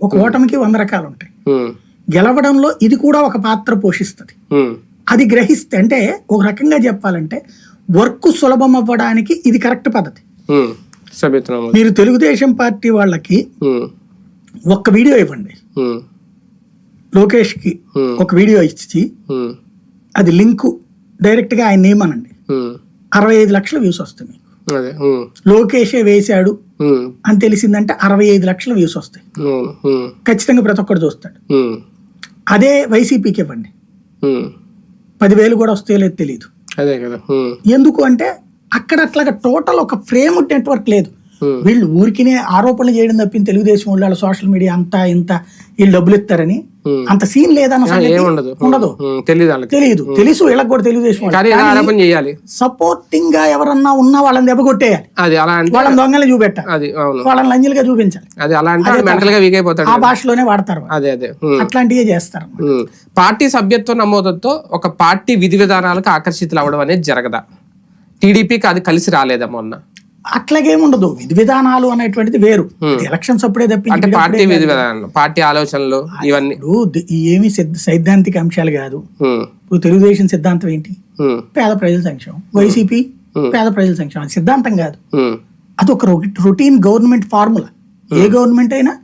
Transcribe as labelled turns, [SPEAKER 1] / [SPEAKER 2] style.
[SPEAKER 1] ఒక ఓటమికి వంద రకాలు ఉంటాయి
[SPEAKER 2] ఉమ్,
[SPEAKER 1] గెలవడంలో ఇది కూడా ఒక పాత్ర పోషిస్తుంది.
[SPEAKER 2] ఉమ్,
[SPEAKER 1] అది గ్రహిస్తే అంటే ఒక రకంగా చెప్పాలంటే వర్క్ సులభం అవ్వడానికి ఇది కరెక్ట్ పద్ధతి. మీరు తెలుగుదేశం పార్టీ వాళ్ళకి ఒక్క వీడియో ఇవ్వండి.
[SPEAKER 2] ఉమ్,
[SPEAKER 1] లోకేష్కి
[SPEAKER 2] ఉమ్,
[SPEAKER 1] ఒక వీడియో ఇచ్చి అది లింకు డైరెక్ట్గా ఆయన నేమనండి
[SPEAKER 2] ఉమ్.
[SPEAKER 1] అరవై ఐదు లక్షల వ్యూస్ వస్తాయి మీకు. లోకేషే వేశాడు అని తెలిసిందంటే అరవై ఐదు లక్షల వ్యూస్ వస్తాయి. ఖచ్చితంగా ప్రతి ఒక్కరు చూస్తాడు. అదే వైసీపీకి ఇవ్వండి. పదివేలు కూడా వస్తాయో లేదు తెలియదు
[SPEAKER 2] అదే కదా
[SPEAKER 1] ఎందుకు అంటే అక్కడ అట్లాగా టోటల్ ఒక ఫ్రేమ్ నెట్వర్క్ లేదు. వీళ్ళు ఊరికినే ఆరోపణలు చేయడం తప్పింది తెలుగుదేశం వాళ్ళు సోషల్ మీడియా అంతా ఇంత వీళ్ళు డబ్బులు ఇస్తారని. అంత సీన్ లేదన్న ఉండదు.
[SPEAKER 2] ఉమ్, తెలియదు
[SPEAKER 1] తెలియదు తెలుసు వీళ్ళకి కూడా తెలుగుదేశం
[SPEAKER 2] చేయాలి.
[SPEAKER 1] సపోర్టింగ్గా ఎవరన్నా ఉన్నా వాళ్ళని దెబ్బ కొట్టేయాలి.
[SPEAKER 2] అది అలా అంటే
[SPEAKER 1] వాళ్ళని దొంగలు చూపెట్టాలి.
[SPEAKER 2] అది
[SPEAKER 1] వాళ్ళని లంజలుగా చూపించాలి.
[SPEAKER 2] అది అలా అంటే మెంటల్గా వీక్ అయిపోతాడు
[SPEAKER 1] ఆ భాషలోనే వాడతారు.
[SPEAKER 2] అదే అదే.
[SPEAKER 1] అట్లాంటివే చేస్తారు.
[SPEAKER 2] పార్టీ సభ్యత్వ నమోదుతో ఒక పార్టీ విధి విధానాలకు ఆకర్షితులు అవ్వడం అనేది జరగదా? టీడీపీకి అది కలిసి రాలేదా మొన్న?
[SPEAKER 1] అట్లాగేముండదు. విధి విధానాలు అనేటువంటిది వేరు. ఎలక్షన్స్ అప్పుడే తప్పించి
[SPEAKER 2] పార్టీ విధి విధానాలు పార్టీ ఆలోచనలు ఇవన్నీ.
[SPEAKER 1] ఏమి సిద్ధ- సైద్ధాంతిక అంశాలు కాదు. ఇప్పుడు తెలుగుదేశం సిద్ధాంతం ఏంటి? పేద ప్రజల సంక్షేమం. వైసీపీ పేద ప్రజల సంక్షేమం. సిద్ధాంతం కాదు. అది ఒక రొటీన్ గవర్నమెంట్ ఫార్ములా. ఏ గవర్నమెంట్ అయినా